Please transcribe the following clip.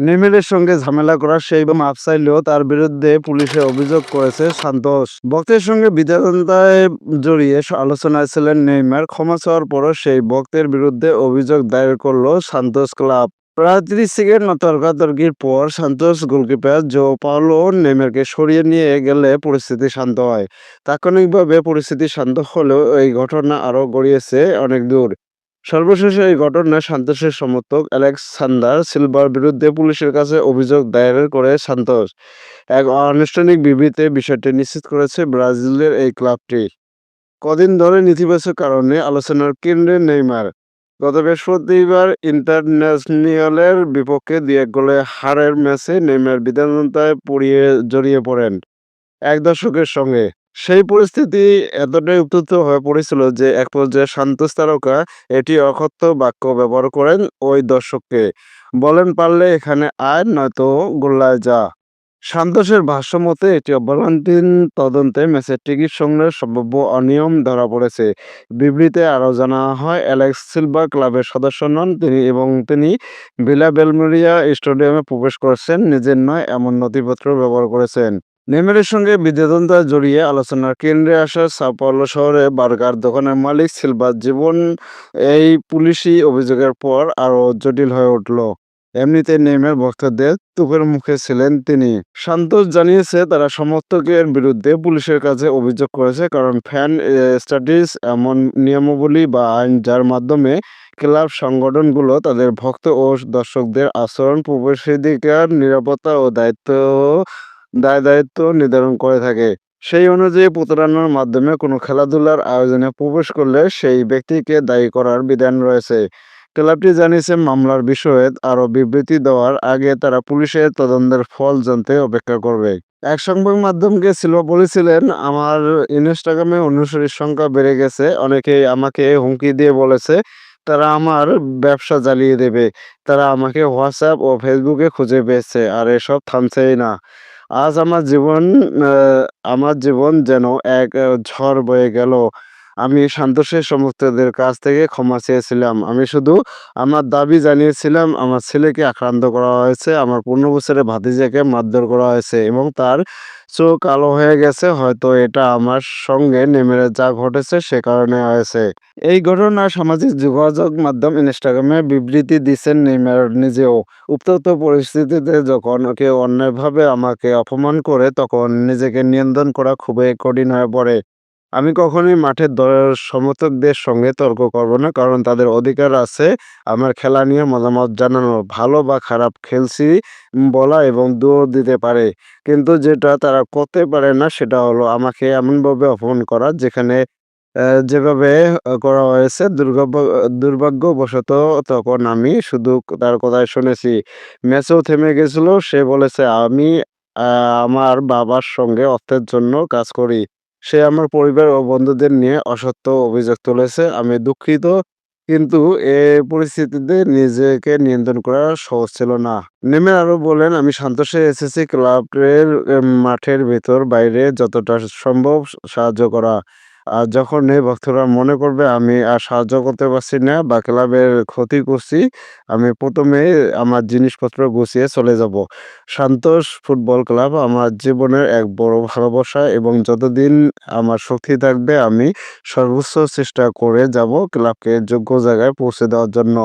নেইমারের সঙ্গে ঝামেলা করার সেই মাপ চাইলেও তার বিরুদ্ধে পুলিশে অভিযোগ করেছে সান্তোষ ভক্তের সঙ্গে বিধানতায় জড়িয়ে আলোচনায় ছিলেন নেইমার। ক্ষমা চাওয়ার পরও সেই ভক্তের বিরুদ্ধে অভিযোগ দায়ের করল সান্তোষ ক্লাব। প্রায় ত্রিশ সেকেন্ড তর্কাতর্কির পর সান্তোস গোলকিপার জো পাওলো নেইমারকে সরিয়ে নিয়ে গেলে পরিস্থিতি শান্ত হয়। তাৎক্ষণিকভাবে পরিস্থিতি শান্ত হলেও এই ঘটনা আরও গড়িয়েছে অনেক দূর। সর্বশেষে এই ঘটনায় সান্তোসের সমর্থক আলেকসান্ডার সিলভার বিরুদ্ধে পুলিশের কাছে অভিযোগ দায়ের করে সান্তোস এক আনুষ্ঠানিক বিবৃতিতে বিষয়টি নিশ্চিত করেছে ব্রাজিলের এই ক্লাবটি। কদিন ধরে নেতিবাচক কারণে আলোচনার কেন্দ্রে নেইমার। গত বৃহস্পতিবার ইন্টারন্যাশনালের বিপক্ষে দুই এক গোলে হারের ম্যাচে নেইমার বিধানতায় পড়িয়ে জড়িয়ে পড়েন। এক দর্শকের সঙ্গে সেই পরিস্থিতি এতটাই উত্তপ্ত হয়ে পড়েছিল যে এক পর্যায়ে সান্তোস তারকা এটি অকথ্য বাক্য ব্যবহার করেন ওই দর্শককে। বলেন, পারলে এখানে আয়, নয়তো গোল্লায় যা। সান্তোষের ভাষ্য মতে, এটি অভ্যন্তরীণ তদন্তে ম্যাচের টিকিট সংগ্রহের সম্ভাব্য অনিয়ম ধরা পড়েছে। বিবৃতিতে আরও জানা হয়, অ্যালেক্স সিলভা ক্লাবের সদস্য নন তিনি এবং তিনি ভিলা বেলমেরিয়া স্টেডিয়ামে প্রবেশ করেছেন, নিজের নয়, এমন নথিপত্র ব্যবহার করেছেন। নেইমারের সঙ্গে বিদ্বেষতা জড়িয়ে আলোচনার কেন্দ্রে আসা সাপাওলো শহরে বার্গার দোকানের মালিক সিলভার জীবন এই পুলিশি অভিযোগের পর আরও জটিল হয়ে উঠল। এমনিতে নেইমার ভক্তদের তুপের মুখে ছিলেন তিনি। সান্তোষ জানিয়েছে, তারা সমর্থকের বিরুদ্ধে পুলিশের কাছে অভিযোগ করেছে, কারণ ফ্যান স্টাডিজ এমন নিয়মাবলী বা আইন যার মাধ্যমে ক্লাব সংগঠনগুলো তাদের ভক্ত ও দর্শকদের আচরণ, প্রবেশাধিকার, নিরাপত্তা ও দায়িত্ব দায় দায়িত্ব নির্ধারণ করে থাকে। সেই অনুযায়ী প্রতারণার মাধ্যমে কোনো খেলাধুলার আয়োজনে প্রবেশ করলে সেই ব্যক্তিকে দায়ী করার বিধান রয়েছে। ক্লাবটি জানিয়েছে, মামলার বিষয়ে আরও বিবৃতি দেওয়ার আগে তারা পুলিশের তদন্তের ফল জানতে অপেক্ষা করবে। এক সংবাদ মাধ্যমকে সিলভা বলেছিলেন, আমার ইনস্টাগ্রামে অনুসারীর সংখ্যা বেড়ে গেছে। অনেকেই আমাকে হুমকি দিয়ে বলেছে, তারা আমার ব্যবসা জ্বালিয়ে দেবে। তারা আমাকে হোয়াটসঅ্যাপ ও ফেসবুকে খুঁজে পেয়েছে, আর এসব থামছেই না। আজ আমার জীবন আমার জীবন যেন এক ঝড় বয়ে গেল। আমি সান্তোষের সমর্থকদের কাছ থেকে ক্ষমা চেয়েছিলাম। আমি শুধু আমার দাবি জানিয়েছিলাম, আমার ছেলেকে আক্রান্ত করা হয়েছে, আমার পনেরো বছরের ভাতিজাকে মারধর করা হয়েছে এবং তার চোখ কালো হয়ে গেছে, হয়তো এটা আমার সঙ্গে নেমেরে যা ঘটেছে সে কারণে হয়েছে। এই ঘটনা সামাজিক যোগাযোগ মাধ্যম ইনস্টাগ্রামে বিবৃতি দিচ্ছেন নেইমার নিজেও। উত্তপ্ত পরিস্থিতিতে যখন কেউ অন্যায়ভাবে আমাকে অপমান করে, তখন নিজেকে নিয়ন্ত্রণ করা খুবই কঠিন হয়ে পড়ে। আমি কখনোই মাঠের দলের সমর্থকদের সঙ্গে তর্ক করব না, কারণ তাদের অধিকার আছে। আমার খেলা নিয়ে মতামত জানানো ভালো বা খারাপ খেলছি বলা এবং দৌড় দিতে পারে, কিন্তু যেটা তারা করতে পারে না সেটা হলো আমাকে এমনভাবে অপমান করা, যেখানে যেভাবে করা হয়েছে দুর্ভাগ্য, দুর্ভাগ্যবশত তখন আমি শুধু তার কথায় শুনেছি। ম্যাচও থেমে গেছিল, সে বলেছে, আমি আমার বাবার সঙ্গে অর্থের জন্য কাজ করি। সে আমার পরিবার ও বন্ধুদের নিয়ে অসত্য অভিযোগ তুলেছে। আমি দুঃখিত, কিন্তু এ পরিস্থিতিতে নিজেকে নিয়ন্ত্রণ করা সহজ ছিল না। নেমে আরও বলেন, আমি সান্তোষে এসেছি। ক্লাবের মাঠের ভেতর বাইরে যতটা সম্ভব সাহায্য করা। আর যখন এই ভক্তরা মনে করবে আমি আর সাহায্য করতে পারছি না বা ক্লাবের ক্ষতি করছি, আমি প্রথমে আমার জিনিসপত্র গুছিয়ে চলে যাব। সান্তোষ ফুটবল ক্লাব আমার জীবনের এক বড় ভালোবাসা এবং যতদিন আমার শক্তি থাকবে, আমি সর্বোচ্চ চেষ্টা করে যাব ক্লাবকে যোগ্য জায়গায় পৌঁছে দেওয়ার জন্য।